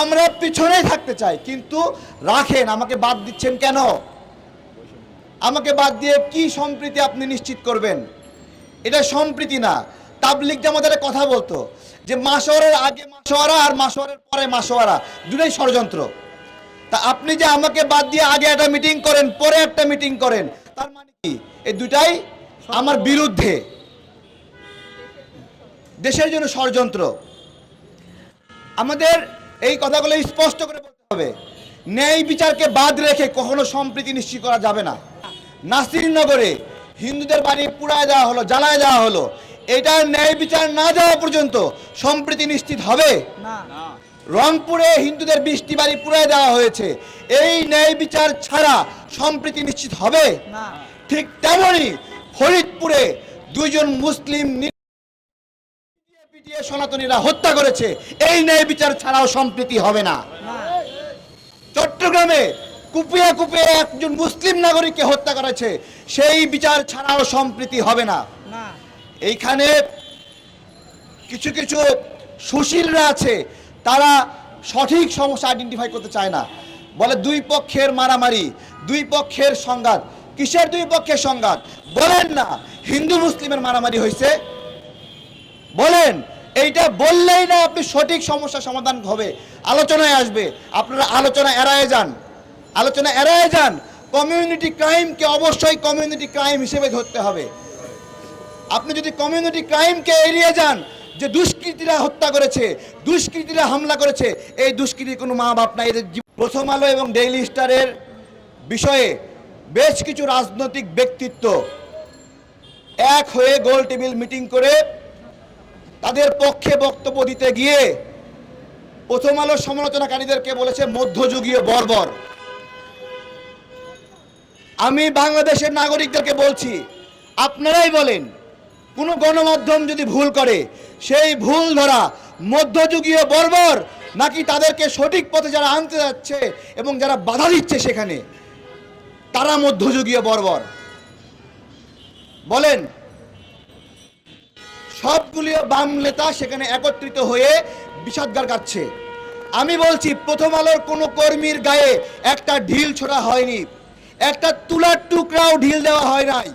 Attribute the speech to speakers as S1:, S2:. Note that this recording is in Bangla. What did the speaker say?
S1: আমরা পিছনে থাকতে চাই, কিন্তু রাখেন, আমাকে বাদ দিচ্ছেন কেন? আমাকে বাদ দিয়ে কি সম্প্রীতি আপনি নিশ্চিত করবেন? এটা সম্প্রীতি না। তাবলিক জামাতের কথা বলতো, যে মাসোয়ারের আগে মাসোয়ারা আর মাসোয়ারের পরে মাসোয়ারা দুটাই ষড়যন্ত্র। তা আপনি যে আমাকে বাদ দিয়ে আগে একটা মিটিং করেন, পরে একটা মিটিং করেন, তার মানে কি? এই দুটাই আমার বিরুদ্ধে। দেশের জন্য ষড়যন্ত্র। আমাদের এই কথাগুলো স্পষ্ট করে বলতে হবে। ন্যায় বিচারকে বাদ রেখে কখনো সম্প্রীতি নিশ্চিত করা যাবে না। নাসিরনগরে হিন্দুদের বাড়ি পুড়ায় দেওয়া হলো জ্বালায় দেওয়া হলো। এটার ন্যায় বিচার না দেওয়া পর্যন্ত সম্প্রীতি নিশ্চিত হবে? রংপুরে হিন্দুদের বৃষ্টি বাড়ি পুড়ায় দেওয়া হয়েছে। এই ন্যায় বিচার ছাড়া সম্প্রীতি নিশ্চিত হবে? ঠিক তেমনই ফরিদপুরে দুইজন মুসলিম পিটিয়ে সনাতনীরা হত্যা করেছে এই ন্যায় বিচার ছাড়াও সম্প্রীতি হবে না। চট্টগ্রামে কুপিয়ে কুপিয়ে একজন মুসলিম নাগরিককে হত্যা করেছে সেই বিচার ছাড়াও সম্প্রীতি হবে না। এইখানে কিছু কিছু সুশীলরা আছে তারা সঠিক সমস্যা আইডেন্টিফাই করতে চায় না। বলে দুই পক্ষের মারামারি দুই পক্ষের সংঘাত। কিসের দুই পক্ষের সংঘাত? বলেন না হিন্দু মুসলিমের মারামারি হয়েছে বলেন, এইটা বললেই না আপনি সঠিক সমস্যা সমাধান হবে। আলোচনায় আসবে। আপনারা আলোচনা এড়ায় যান। আলোচনা এড়ায় যান। কমিউনিটি ক্রাইমকে অবশ্যই কমিউনিটি ক্রাইম হিসেবে ধরতে হবে। আপনি যদি কমিউনিটি ক্রাইমকে এড়িয়ে যান যে দুষ্কৃতীরা হত্যা করেছে, দুষ্কৃতীরা হামলা করেছে, এই দুষ্কৃতির কোনো মা বাপ নাই। এদের প্রথম আলো এবং ডেইলি স্টারের বিষয়ে বেশ কিছু রাজনৈতিক ব্যক্তিত্ব এক হয়ে গোল টেবিল মিটিং করে তাদের পক্ষে বক্তব্য দিতে গিয়ে প্রথম আলো সমালোচনাকারীদেরকে বলেছে মধ্যযুগীয় বর্বর। আমি বাংলাদেশের নাগরিকদেরকে বলছি, আপনারাই বলেন, কোনো গণমাধ্যম যদি ভুল করে, সেই ভুল ধরা মধ্যযুগীয় বর্বর নাকি তাদেরকে সঠিক পথে যারা আনতে যাচ্ছে এবং যারা বাধা দিচ্ছে সেখানে, তারা মধ্যযুগীয় বর্বর। বলেন সবগুলি বাম নেতা সেখানে একত্রিত হয়ে বিষাদগার কাটছে। আমি বলছি, প্রথম আলোর কোনো কর্মীর গায়ে একটা ঢিল ছোড়া হয়নি। একটা তুলার টুকরাও ঢিল দেওয়া হয় নাই।